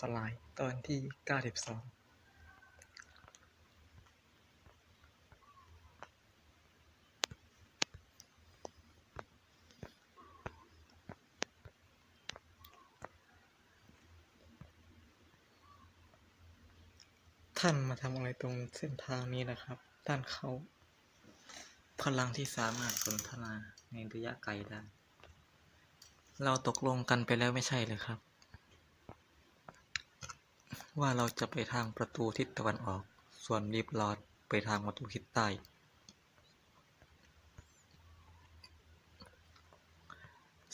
สลายตอนที่ 92ท่านมาทำอะไรตรงเส้นทางนี้นะครับท่านเขา พลังที่สามารถสนทนาในระยะไกลได้ เราตกลงกันไปแล้วไม่ใช่เลยครับ ว่าเราจะไปทางประตูทิศตะวันออก ส่วนรีบลอดไปทางประตูทิศใต้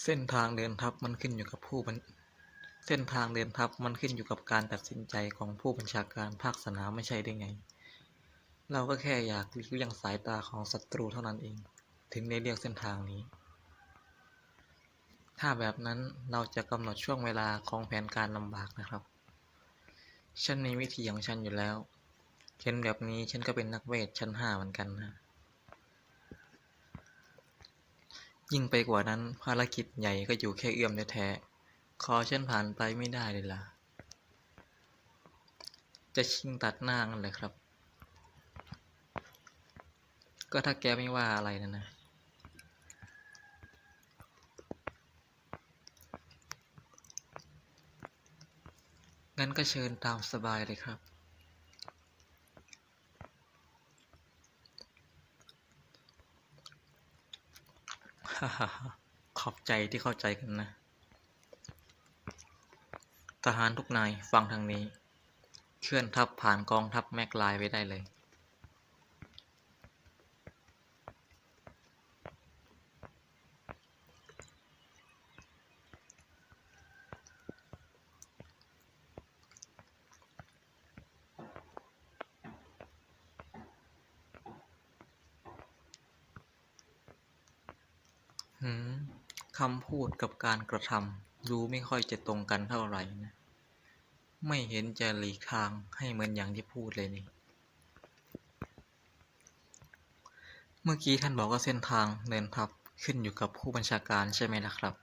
เส้นทางเดินทัพมันขึ้นอยู่กับผู้เส้นทางเดินทัพมันขึ้นอยู่กับการตัดสินใจของผู้บัญชาการภาคสนามไม่ใช่ได้ไง เราก็แค่อยากหลีกเลี่ยงสายตาของศัตรูเท่านั้นเอง ถึงได้เลือกเส้นทางนี้ ถ้าแบบนั้นเราจะกำหนดช่วงเวลาของแผนการลำบากนะครับ ฉันมีวิธีของฉันอยู่แล้วเห็นแบบนี้ฉันก็เป็นนักเวทชั้นห้าเหมือนกันนะ ยิ่งไปกว่านั้นภารกิจใหญ่ก็อยู่แค่เอื้อมแท้ๆขอฉันผ่านไปไม่ได้เลยล่ะ จะชิงตัดหน้ากันเลยครับ ก็ถ้าแกไม่ว่าอะไรนะนะ งั้นก็เชิญตามสบายเลยครับ ขอบใจที่เข้าใจกันนะ ทหารทุกนายฟังทางนี้ เคลื่อนทัพผ่านกองทัพแมกไลายไปได้เลย หืมคำพูดกับการกระทำดูไม่ค่อยจะตรงกันเท่าไหร่นะ ไม่เห็นจะหลีกทางให้เหมือนอย่างที่พูดเลยนี่ เมื่อกี้ท่านบอกว่าเส้นทางเดินทัพขึ้นอยู่กับผู้บัญชาการใช่ไหมล่ะครับ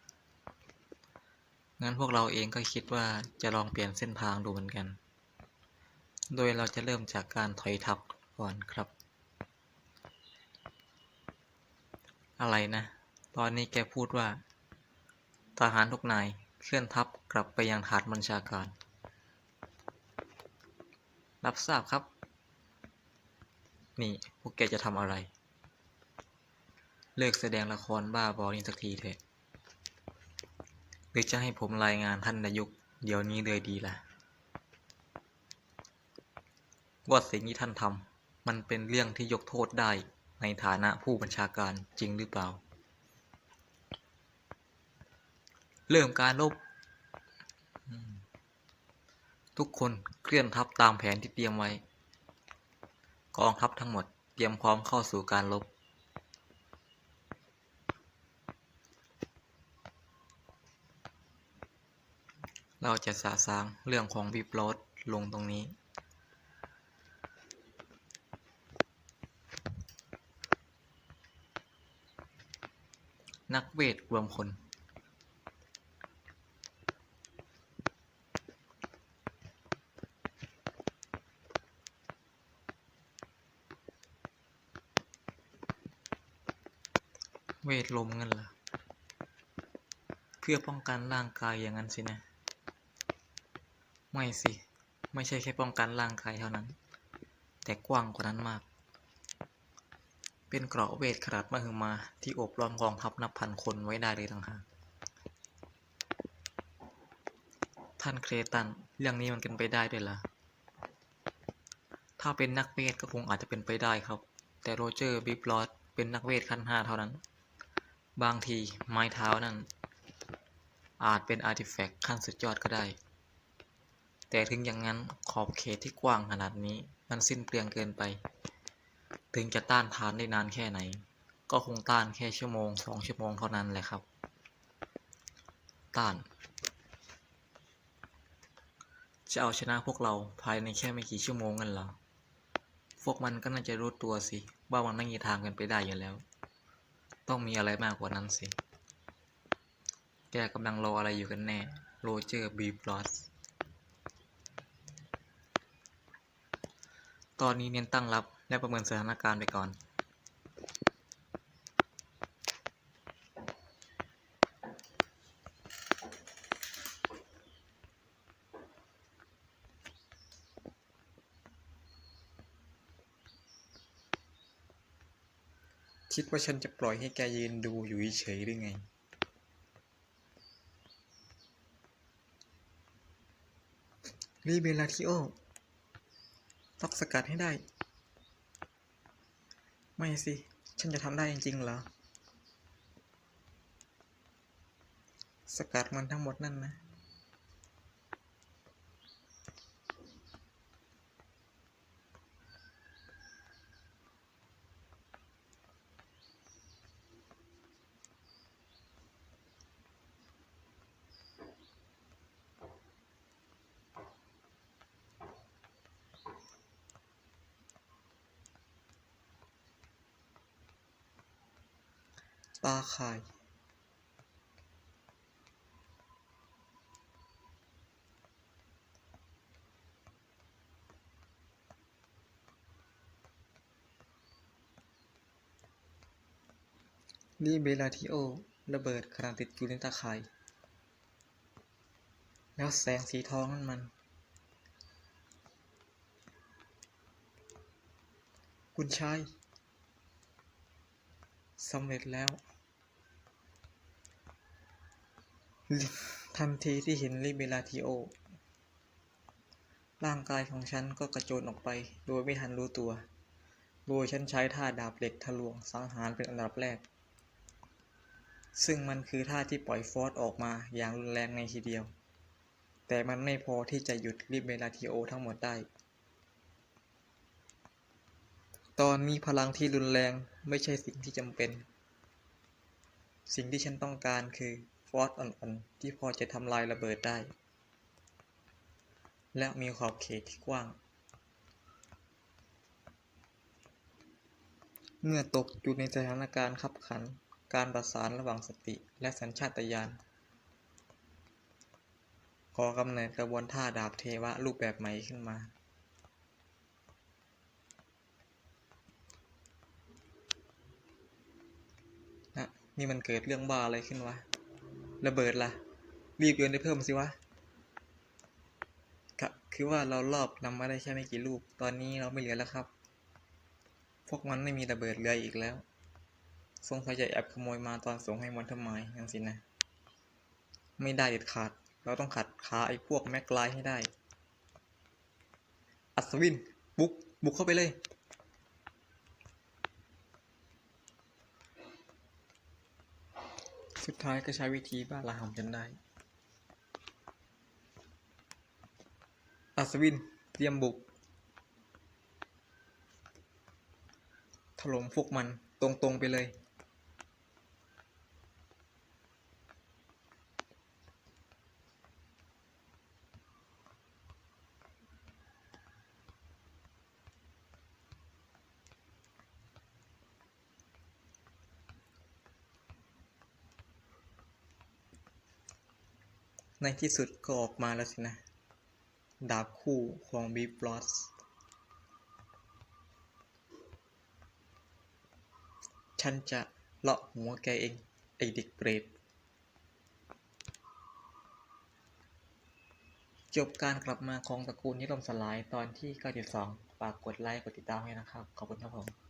งั้นพวกเราเองก็คิดว่าจะลองเปลี่ยนเส้นทางดูเหมือนกัน โดยเราจะเริ่มจากการถอยทัพก่อนครับ อะไรนะ ตอนนี้แกพูดว่า ทหารทุกนายเคลื่อนทัพกลับไปยังฐานบัญชาการ รับทราบครับ นี่ พวกแกจะทำอะไร เลิกแสดงละครบ้าบอนี้สักทีเถอะ หรือจะให้ผมรายงานท่านนายกเดี๋ยวนี้เลยดีล่ะ ว่าสิ่งที่ท่านทำมันเป็นเรื่องที่ยกโทษได้ในฐานะผู้บัญชาการจริงหรือเปล่า เริ่มการรบทุกคนเคลื่อนทัพตามแผนที่เตรียมไว้ กองทัพทั้งหมดเตรียมพร้อมเข้าสู่การรบเราจะสะสางเรื่องของวิปโรดลงตรงนี้นักเวทรวมพล เวทลมเงั้นเหรอเพื่อป้องกันร่างกายอย่างนั้นสินะ ไม่สิ ไม่ใช่แค่ป้องกันร่างกายเท่านั้น แต่กว้างกว่านั้นมาก เป็นเกราะเวทขนาดมหึมาที่อบล้อมกองทัพนับพันคนไว้ได้เลยต่างหากท่านเครตันเรื่องนี้มันเป็นไปได้ด้วยล่ะ ถ้าเป็นนักเวทก็คงอาจจะเป็นไปได้ครับ แต่โรเจอร์บิบลอดเป็นนักเวทขั้นห้าเท่านั้น บางทีไม้เท้านั่นอาจเป็นอาร์ติแฟกต์ขั้นสุดยอดก็ได้ แต่ถึงอย่างนั้นขอบเขตที่กว้างขนาดนี้มันสิ้นเปลืองเกินไป ถึงจะต้านทานได้นานแค่ไหน ก็คงต้านแค่ชั่วโมงสองชั่วโมงเท่านั้นแหละครับ ต้าน จะเอาชนะพวกเราภายในแค่ไม่กี่ชั่วโมงกันเหรอพวกมันก็น่าจะรู้ตัวสิ ว่ามันไม่มีทางกันไปได้อยู่แล้ว ต้องมีอะไรมากกว่านั้นสิ แกกำลังรออะไรอยู่กันแน่ โรเจอร์บีบลอส ตอนนี้เน้นตั้งรับและประเมินสถานการณ์ไปก่อน คิดว่าฉันจะปล่อยให้แกยืนดูอยู่เฉยหรือไง รีเบลาทิโอต้องสกัดให้ได้ ไม่สิ ฉันจะทำได้จริงๆเหรอ สกัดมันทั้งหมดนั่นนะ ตาข่าย นี่เบลาทิโอ ระเบิดขณะติดอยู่ในตาข่าย แล้วแสงสีทองนั่นมัน คุณชาย สำเร็จแล้ว ทันทีที่เห็นลิเบลาทิโอ ร่างกายของฉันก็กระโจนออกไป โดยไม่ทันรู้ตัว โดยฉันใช้ท่าดาบเหล็กทะลวงสังหารเป็นอันดับแรก ซึ่งมันคือท่าที่ปล่อยฟอสออกมาอย่างรุนแรงในทีเดียว แต่มันไม่พอที่จะหยุดลิเบลาทิโอทั้งหมดได้ ตอนนี้พลังที่รุนแรงไม่ใช่สิ่งที่จำเป็น สิ่งที่ฉันต้องการคือฟอสอ่อนๆที่พอจะทำลายระเบิดได้ และมีขอบเขตที่กว้าง เมื่อตกอยู่ในสถานการณ์ขับขัน การประสานระหว่างสติและสัญชาตญาณก่อกำเนิดกระบวนท่าดาบเทวะรูปแบบใหม่ขึ้นมา นี่มันเกิดเรื่องบ้าอะไรขึ้นวะ ระเบิดล่ะ รีบโยนได้เพิ่มสิวะกะคือว่าเรารอบนำมาได้แค่ไม่กี่ลูก ตอนนี้เราไม่เหลือแล้วครับ พวกมันไม่มีระเบิดเลืออีกแล้วสงสัยจะแอบขโมยมาตอนส่งให้มอนทอร์ไมล์นั่นสินะ ไม่ได้เด็ดขาด เราต้องขัดขาไอ้พวกแม็กไลให้ได้ อัศวิน บุก บุกเข้าไปเลย สุดท้ายก็ใช้วิธีบ้าระห่ำจนได้ อัศวิน เตรียมบุก ถล่มพวกมันตรงๆไปเลย ในที่สุดก็ออกมาแล้วสินะ ดาบคู่ของบีบลอสฉันจะเลาะหัวแกเอง ไอเด็กเปรตจบการกลับมาของตระกูลนิรมสลายตอนที่ 92 ฝากกดไลค์ กดติดตามให้นะครับ ขอบคุณครับผม